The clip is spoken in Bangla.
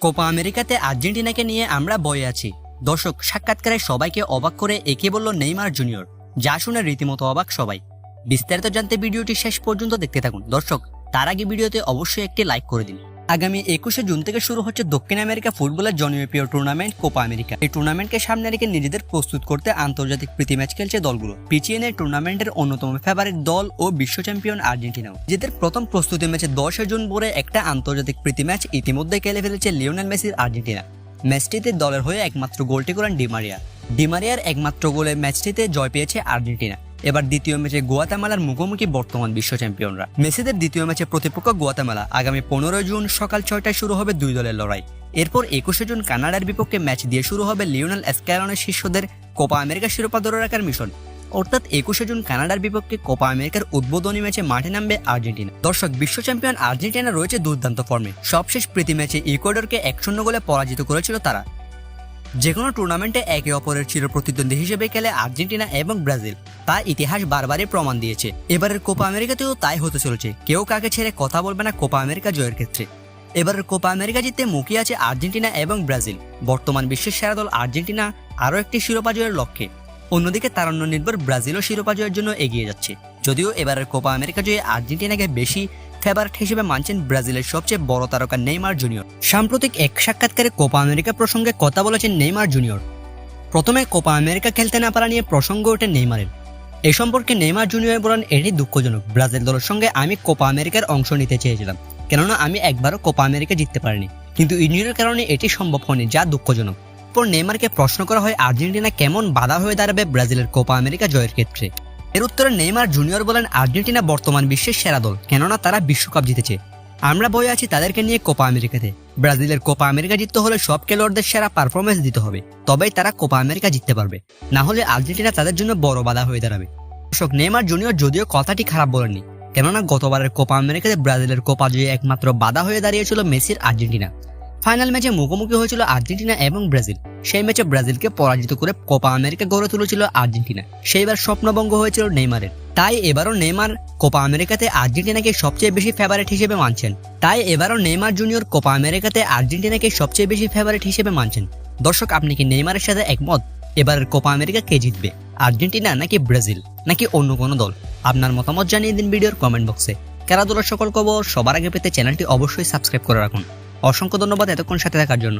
কোপা আমেরিকাতে আর্জেন্টিনাকে নিয়ে আমরা বয়ে আছি। দর্শক, সাক্ষাৎকারে সবাইকে অবাক করে একে বলল নেইমার জুনিয়র। যা শুনে রীতিমতো অবাক সবাই। বিস্তারিত জানতে ভিডিওটি শেষ পর্যন্ত দেখতে থাকুন। দর্শক, তার আগে ভিডিওতে অবশ্যই একটি লাইক করে দিন। আগামী একুশে জুন থেকে শুরু হচ্ছে দক্ষিণ আমেরিকা ফুটবলের জনপ্রিয় টুর্নামেন্ট কোপা আমেরিকা এই টুর্নামেন্টকে সামনে রেখে নিজেদের প্রস্তুত করতে আন্তর্জাতিক প্রীতি ম্যাচ খেলছে দলগুলো। পিছিয়ে নেই টুর্নামেন্টের অন্যতম ফেভারিট দল ও বিশ্ব চ্যাম্পিয়ন আর্জেন্টিনাও। নিজেদের প্রথম প্রস্তুতি ম্যাচে দশে জুন ভোরে একটা আন্তর্জাতিক প্রীতি ম্যাচ ইতিমধ্যে খেলে ফেলেছে লিওনেল মেসির আর্জেন্টিনা। ম্যাচটিতে দলের হয়ে একমাত্র গোলটি করেন ডিমারিয়া। ডিমারিয়ার একমাত্র গোলে ম্যাচটিতে জয় পেয়েছে আর্জেন্টিনা। এবার দ্বিতীয় ম্যাচে গোয়াতামালার মুখোমুখি বর্তমান বিশ্ব চ্যাম্পিয়নরা। মেসিদের দ্বিতীয় ম্যাচে প্রতিপক্ষ গোয়াতামালা আগামী পনেরোই জুন সকাল ছয়টায় শুরু হবে দুই দলের লড়াই। এরপর একুশে জুন কানাডার বিপক্ষে ম্যাচ দিয়ে শুরু হবে লিওনেল স্ক্যালনের শিষ্যদের কোপা আমেরিকা শিরোপা ধরে রাখার মিশন। অর্থাৎ একুশে জুন কানাডার বিপক্ষে কোপা আমেরিকার উদ্বোধনী ম্যাচে মাঠে নামবে আর্জেন্টিনা। দর্শক, বিশ্ব চ্যাম্পিয়ন আর্জেন্টিনা রয়েছে দুর্দান্ত ফর্মে। সবশেষ প্রীতি ম্যাচে ইকুয়েডরকে এক শূন্য গোলে পরাজিত করেছিল তারা। যে কোনো টুর্নামেন্টে একে অপরের চিরপ্রতিদ্বন্দ্বী হিসেবে খেলে আর্জেন্টিনা এবং ব্রাজিল। তা ইতিহাস বারবারই প্রমাণ দিয়েছে। এবারের কোপা আমেরিকাতেও তাই হতে চলেছে। কেউ কাকে ছেড়ে কথা বলবে না কোপা আমেরিকা জয়ের ক্ষেত্রে। এবারের কোপা আমেরিকা জিততে মুখিয়ে আছে আর্জেন্টিনা এবং ব্রাজিল। বর্তমান বিশ্বের সেরা দল আর্জেন্টিনা আরও একটি শিরোপা জয়ের লক্ষ্যে। অন্যদিকে তারণ্য নির্ভর ব্রাজিলও শিরোপা জয়ের জন্য এগিয়ে যাচ্ছে। যদিও এবারের কোপা আমেরিকা জয়ে আর্জেন্টিনাকে বেশি ফেভারিট হিসেবে মানছেন ব্রাজিলের সবচেয়ে বড় তারকা নেইমার জুনিয়র। সাম্প্রতিক এক সাক্ষাৎকারে কোপা আমেরিকা প্রসঙ্গে কথা বলেছেন নেইমার জুনিয়র। প্রথমে কোপা আমেরিকা খেলতে না পারা নিয়ে প্রসঙ্গ ওঠে নেইমারের। এ সম্পর্কে নেইমার জুনিয়র বলেন, এটি দুঃখজনক। ব্রাজিল দলের সঙ্গে আমি কোপা আমেরিকার অংশ নিতে চেয়েছিলাম। কেননা আমি একবারও কোপা আমেরিকা জিততে পারিনি। কিন্তু ইঞ্জুরির কারণে এটি সম্ভব হয়নি, যা দুঃখজনক। পর নেইমারকে প্রশ্ন করা হয়, আর্জেন্টিনা কেমন বাধা হয়ে দাঁড়াবে ব্রাজিলের কোপা আমেরিকা জয়ের ক্ষেত্রে? এর উত্তরে নেইমার জুনিয়র বলেন আর্জেন্টিনা বর্তমান বিশ্বের সেরা দল, কেননা তারা বিশ্বকাপ জিতেছে। আমরা বয়ে আছি তাদেরকে নিয়ে কোপা আমেরিকাতে। ব্রাজিলের কোপা আমেরিকা জিততে হলে সব খেলোয়াড়দের সেরা পারফরমেন্স দিতে হবে, তবেই তারা কোপা আমেরিকা জিততে পারবে। না হলে আর্জেন্টিনা তাদের জন্য বড় বাধা হয়ে দাঁড়াবে। দর্শক, নেইমার জুনিয়র যদিও কথাটি খারাপ বলেননি, কেননা গতবারের কোপা আমেরিকাতে ব্রাজিলের কোপা জয়ে একমাত্র বাধা হয়ে দাঁড়িয়েছিল মেসির আর্জেন্টিনা। ফাইনাল ম্যাচে মুখোমুখি হয়েছিল আর্জেন্টিনা এবং ব্রাজিল। সেই ম্যাচে ব্রাজিলকে পরাজিত করে কোপা আমেরিকা গড়ে তুলেছিল আর্জেন্টিনা। সেইবার স্বপ্নভঙ্গ হয়েছিল নেইমারের। তাই এবারও নেইমার কোপা আমেরিকাতে আর্জেন্টিনাকে সবচেয়ে বেশি ফেভারিট হিসেবে মানছেন। তাই এবারও নেইমার জুনিয়র কোপা আমেরিকাতে আর্জেন্টিনাকে সবচেয়ে বেশি ফেভারিট হিসেবে মানছেন। দর্শক, আপনি কি নেইমারের সাথে একমত? এবারের কোপা আমেরিকা কে জিতবে? আর্জেন্টিনা নাকি ব্রাজিল? নাকি অন্য কোনো দল? আপনার মতামত জানিয়ে দিন ভিডিওর কমেন্ট বক্সে খেলাধুলার সকল খবর সবার আগে পেতে চ্যানেলটি অবশ্যই সাবস্ক্রাইব করে রাখুন। অসংখ্য ধন্যবাদ এতক্ষণ সাথে থাকার জন্য।